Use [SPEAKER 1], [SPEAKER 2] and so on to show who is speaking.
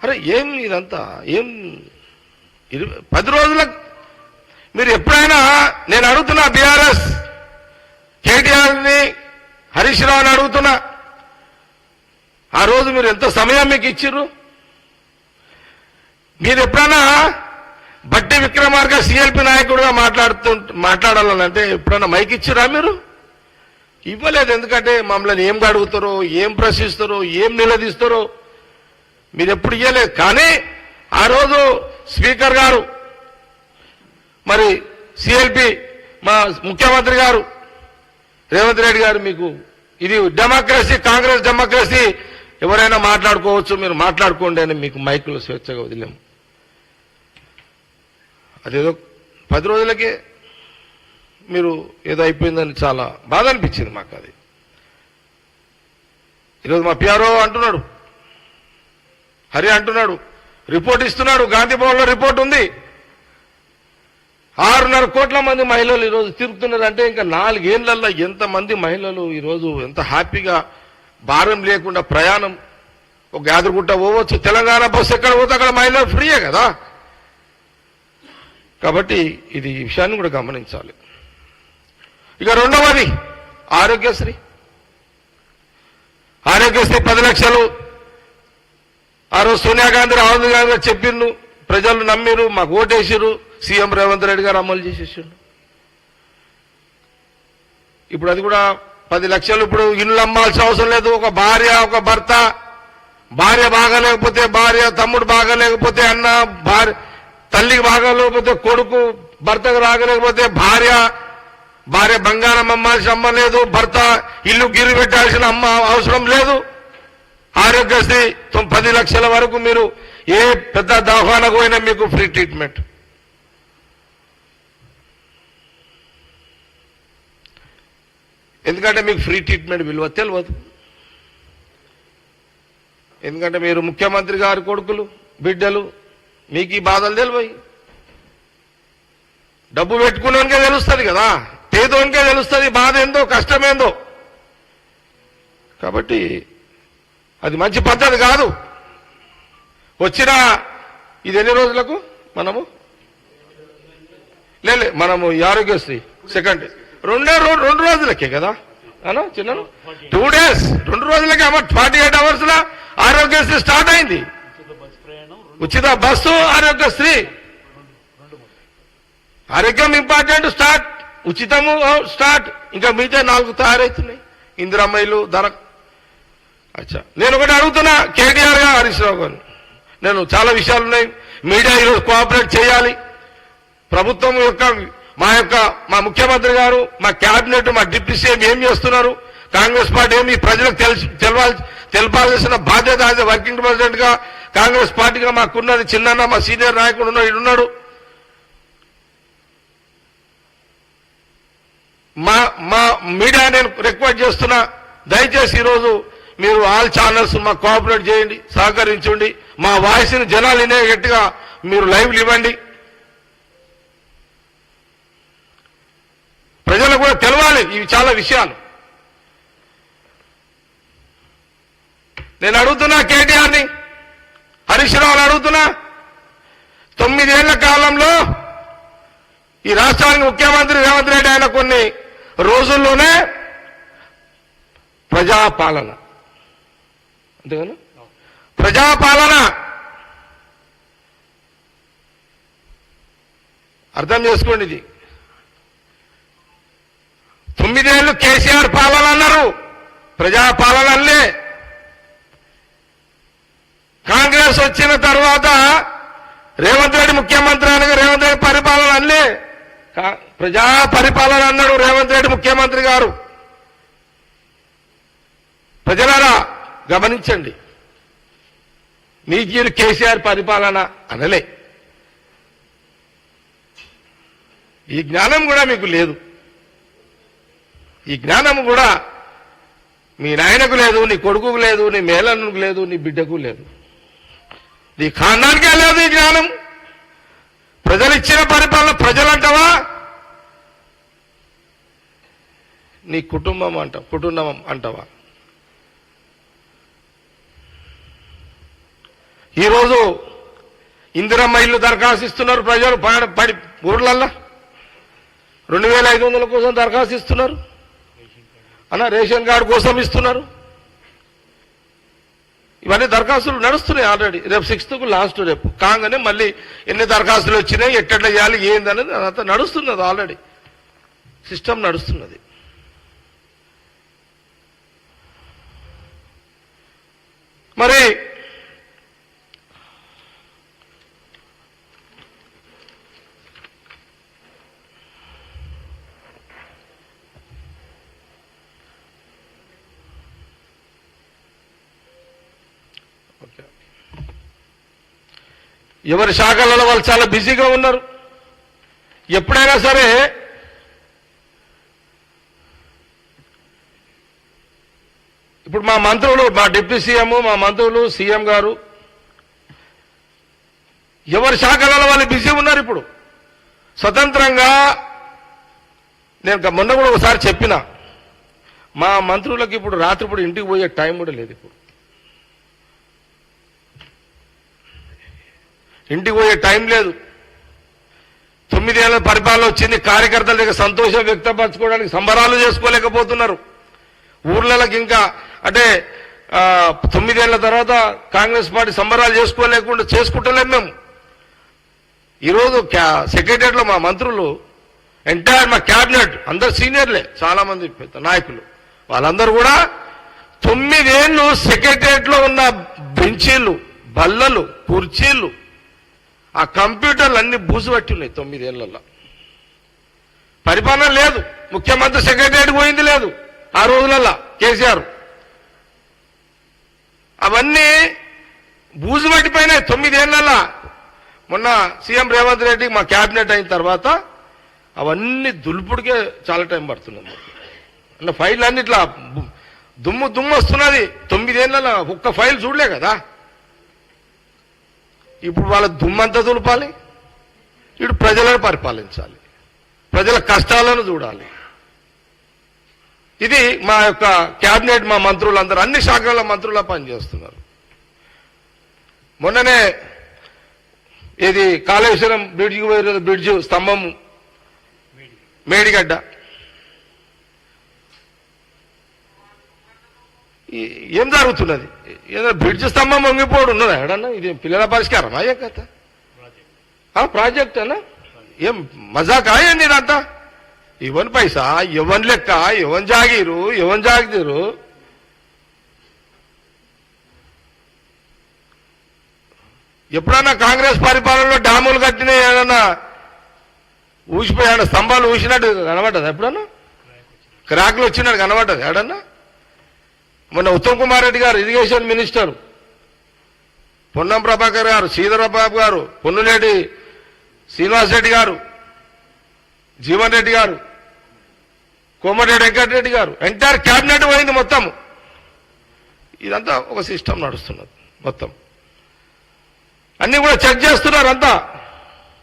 [SPEAKER 1] అరే ఏం ఇదంతా? ఏం ఇది పది రోజుల మీరు ఎప్పుడైనా నేను అడుగుతున్నా బీఆర్ఎస్ కేటీఆర్ని హరీష్ రావుని అడుగుతున్నా. ఆ రోజు మీరు ఎంత సమయం మీకు ఇచ్చిర్రు? మీరు ఎప్పుడైనా బట్టి విక్రమార్క సిఎల్పి నాయకుడుగా మాట్లాడుతూ మాట్లాడాలంటే ఎప్పుడైనా మైక్ ఇచ్చిరా మీరు? ఇవ్వలేదు ఎందుకంటే మమ్మల్ని ఏం అడుగుతారో ఏం ప్రశ్నిస్తారో ఏం నిలదీస్తారో మీరు ఎప్పుడు ఇవ్వలేదు కానీ ఆ రోజు స్పీకర్ గారు మరి సిఎల్పి మా ముఖ్యమంత్రి గారు రేవంత్ రెడ్డి గారు మీకు ఇది డెమోక్రసీ కాంగ్రెస్ డెమోక్రసీ. ఎవరైనా మాట్లాడుకోవచ్చు మీరు మాట్లాడుకోండి అని మీకు మైకులు స్వేచ్ఛగా వదిలేము. అదేదో పది రోజులకే మీరు ఏదో అయిపోయిందని చాలా బాధ అనిపించింది మాకు అది. ఈరోజు మా పిఆర్ఓ అంటున్నాడు. హరి అంటున్నాడు రిపోర్ట్ ఇస్తున్నాడు గాంధీ భవన్లో రిపోర్ట్ ఉంది. ఆరున్నర కోట్ల మంది మహిళలు ఈరోజు తిరుగుతున్నారు అంటే ఇంకా నాలుగేళ్ళలో ఎంతమంది మహిళలు ఈరోజు ఎంత హ్యాపీగా భారం లేకుండా ప్రయాణం ఒక యాదరుగుట్ట పోవచ్చు. తెలంగాణ బస్సు ఎక్కడ పోతే అక్కడ మహిళలు ఫ్రీయే కదా. కాబట్టి ఇది ఈ విషయాన్ని కూడా గమనించాలి. ఇక రెండవది ఆరోగ్యశ్రీ. ఆరోగ్యశ్రీ పది లక్షలు ఆ రోజు సోనియా గాంధీ రాహుల్ గాంధీ చెప్పిండు ప్రజలు నమ్మిరు మాకు ఓటేసిరు సీఎం రేవంత్ రెడ్డి గారు అమలు చేసేసిండు ఇప్పుడు అది కూడా పది లక్షలు ఇప్పుడు ఇల్లు అమ్మాల్సిన అవసరం లేదు. ఒక భార్య ఒక భర్త భార్య బాగాలేకపోతే భార్య తమ్ముడు బాగాలేకపోతే అన్న భార్య తల్లికి బాగాలేకపోతే కొడుకు భర్తకు రాగలేకపోతే భార్య భార్య బంగారం అమ్మాల్సిన అమ్మ లేదు భర్త ఇల్లు గిరి పెట్టాల్సిన అమ్మ అవసరం లేదు. ఆరోగ్యశ్రీ పది లక్షల వరకు మీరు ఏ పెద్ద దవాఖానకు పోయినా మీకు ఫ్రీ ట్రీట్మెంట్. ఎందుకంటే మీకు ఫ్రీ ట్రీట్మెంట్ విలువ తెలియదు. ఎందుకంటే మీరు ముఖ్యమంత్రి గారి కొడుకులు బిడ్డలు మీకు ఈ బాధలు తెలివయి డబ్బు పెట్టుకున్నానికే తెలుస్తుంది కదా. పేదోనికే తెలుస్తుంది బాధ ఏందో కష్టమేందో కాబట్టి అది మంచి పద్ధతి కాదు. వచ్చిన ఇది ఎన్ని రోజులకు మనము? లేలే మనము ఈ ఆరోగ్యశ్రీ సెకండ్ రెండే రెండు రోజులకే కదా? అనా చిన్నను? టూ డేస్ రెండు రోజులకే అమ్మ ఫార్టీ ఎయిట్ అవర్స్లో ఆరోగ్యశ్రీ స్టార్ట్ అయింది. ఉచిత బస్సు ఆరోగ్యశ్రీ. ఆరోగ్యం ఇంపార్టెంట్ స్టార్ట్ ఉచితము స్టార్ట్ ఇంకా మిగతా నాలుగు తయారవుతున్నాయి ఇందిరమ్మయ్యలు ధర అచ్చా. నేను ఒకటి అడుగుతున్నా కేటీఆర్ గారు హరీష్ రావు గారు. నేను చాలా విషయాలు ఉన్నాయి. మీడియా ఈరోజు కోఆపరేట్ చేయాలి. ప్రభుత్వం యొక్క మా యొక్క మా ముఖ్యమంత్రి గారు మా క్యాబినెట్ మా డిప్యూటీ సీఎం ఏం చేస్తున్నారు? కాంగ్రెస్ పార్టీ ఏమి ప్రజలకు తెలిసి తెలపాల్సిన బాధ్యత యాజ్ వర్కింగ్ ప్రెసిడెంట్గా కాంగ్రెస్ పార్టీగా మాకున్నది చిన్న మా సీనియర్ నాయకుడు ఉన్నాడు మా మా మీడియా నేను రిక్వెస్ట్ చేస్తున్నా దయచేసి ఈరోజు మీరు ఆల్ ఛానల్స్ మా కోఆపరేట్ చేయండి సహకరించండి. మా వాయిస్ని జనాలు వినేటట్టుగా మీరు లైవ్లు ఇవ్వండి. ప్రజలకు కూడా తెలవాలి ఇవి చాలా విషయాలు. నేను అడుగుతున్నా కేటీఆర్ని హరీష్ రావుని అడుగుతున్నా. తొమ్మిదేళ్ళ కాలంలో ఈ రాష్ట్రానికి ముఖ్యమంత్రి రేవంత్ రెడ్డి ఆయన కొన్ని రోజుల్లోనే ప్రజాపాలన. అంతేగాను? ప్రజాపాలన. అర్థం చేసుకోండి ఇది. తొమ్మిదేళ్ళు కేసీఆర్ పాలన అన్నారు. ప్రజాపాలన అల్లే కాంగ్రెస్ వచ్చిన తర్వాత రేవంత్ రెడ్డి ముఖ్యమంత్రి అనగా రేవంత్ రెడ్డి పరిపాలన అల్లే ప్రజా పరిపాలన అన్నాడు రేవంత్ రెడ్డి ముఖ్యమంత్రి గారు. ప్రజలారా గమనించండి. నీకీరు కేసీఆర్ పరిపాలన అనలే. ఈ జ్ఞానం కూడా మీకు లేదు. ఈ జ్ఞానం కూడా మీ నాయనకు లేదు నీ కొడుకుకు లేదు నీ మేనకు లేదు నీ బిడ్డకు లేదు. నీ ఖాండానికే లేదు ఈ జ్ఞానం. ప్రజలు ఇచ్చిన పరిపాలన ప్రజలంటావా? నీ కుటుంబం అంట కుటుంబం అంటావా? ఈరోజు ఇందిరమ్మ ఇల్లు దరఖాస్తు ఇస్తున్నారు ప్రజలు. పడి- ఊర్లల్లా రెండు వేల ఐదు వందల కోసం దరఖాస్తు ఇస్తున్నారు. అన్న రేషన్ కార్డు కోసం ఇస్తున్నారు. ఇవన్నీ దరఖాస్తులు నడుస్తున్నాయి ఆల్రెడీ. రేపు సిక్స్త్కు లాస్ట్ రేపు. కాగానే మళ్ళీ ఎన్ని దరఖాస్తులు వచ్చినాయి ఎట్టెట్లా చేయాలి ఏందనేది అదంతా నడుస్తున్నది ఆల్రెడీ. సిస్టమ్ నడుస్తున్నది. మరి ఎవరి శాఖలలో వాళ్ళు చాలా బిజీగా ఉన్నారు. ఎప్పుడైనా సరే ఇప్పుడు మా మంత్రులు మా డిప్యూటీ సీఎం మా మంత్రులు సీఎం గారు ఎవరి శాఖలలో వాళ్ళు బిజీ ఉన్నారు ఇప్పుడు? స్వతంత్రంగా నేను మొన్న కూడా ఒకసారి చెప్పిన మా మంత్రులకు ఇప్పుడు రాత్రిపూట ఇంటికి పోయే టైం కూడా లేదు ఇప్పుడు. ఇంటికి పోయే టైం లేదు. తొమ్మిదేళ్ళ పరిపాలన వచ్చింది. కార్యకర్తల దగ్గర సంతోషం వ్యక్తపరచుకోవడానికి సంబరాలు చేసుకోలేకపోతున్నారు. ఊర్లకి ఇంకా అంటే తొమ్మిదేళ్ళ తర్వాత కాంగ్రెస్ పార్టీ సంబరాలు చేసుకోలేకుండా చేసుకుంటలేము మేము. ఈరోజు క్యా- సెక్రటరియట్లో మా మంత్రులు ఎంటైర్ మా క్యాబినెట్ అందరు సీనియర్లే చాలామంది నాయకులు. వాళ్ళందరూ కూడా తొమ్మిదేళ్ళు సెక్రటరియట్లో ఉన్న బెంచీలు బల్లలు కుర్చీలు ఆ కంప్యూటర్లు అన్ని బూజుపట్టి ఉన్నాయి తొమ్మిదేళ్ళలో. పరిపాలన లేదు. ముఖ్యమంత్రి సెక్రటరియట్ పోయింది లేదు ఆ రోజులల్లా కేసీఆర్. అవన్నీ బూజు పట్టిపోయినాయి తొమ్మిదేళ్ళలో. మొన్న సీఎం రేవంత్ రెడ్డి మా క్యాబినెట్ అయిన తర్వాత అవన్నీ దులుపుడికే చాలా టైం పడుతున్నాయి అంటే ఫైల్ అన్ని ఇట్లా దుమ్ము దుమ్ము వస్తున్నది తొమ్మిదేళ్ళలో ఒక్క ఫైల్ చూడలే కదా. ఇప్పుడు వాళ్ళ దుమ్మంతా దులపాలి. ఇప్పుడు ప్రజలను పరిపాలించాలి. ప్రజల కష్టాలను చూడాలి. ఇది మా యొక్క క్యాబినెట్ మా మంత్రులందరూ అన్ని శాఖల మంత్రుల పనిచేస్తున్నారు. మొన్ననే ఇది కాళేశ్వరం బ్రిడ్జికి పోయే బ్రిడ్జ్ స్తంభం మేడిగడ్డ. ఏం జరుగుతున్నది? ఏదో బ్రిడ్జ్ స్తంభం వంగిపోవడం ఉన్నదా? ఎడన్నా ఇది పిల్లల పరిష్కారం అయ్యే కథ? ప్రాజెక్ట్ అన్నా ఏం మజాకా ఏంది ఇదంతా? ఇవన్ పైసా? ఎవన్ లెక్క? ఎవన్ జాగీరు? ఎవన్ జాగిరు? ఎప్పుడన్నా కాంగ్రెస్ పరిపాలనలో డ్యాములు కట్టిన ఏదన్నా ఊసిపోయాడు స్తంభాలు ఊసినట్టు కనబడ్డది ఎప్పుడన్నా? క్రాక్లు వచ్చినట్టు కనబడ్డది? ఎడన్నా మొన్న ఉత్తమ్ కుమార్ రెడ్డి గారు ఇరిగేషన్ మినిస్టర్. పొన్నం ప్రభాకర్ గారు శ్రీధరబాబు గారు పొన్నులేటి శ్రీనివాస్ రెడ్డి గారు జీవన్ రెడ్డి గారు కోమటిరెడ్డి వెంకటరెడ్డి గారు ఎంటైర్ క్యాబినెట్ పోయింది మొత్తం. ఇదంతా ఒక సిస్టమ్ నడుస్తున్నది మొత్తం. అన్నీ కూడా చెక్ చేస్తున్నారు అంతా.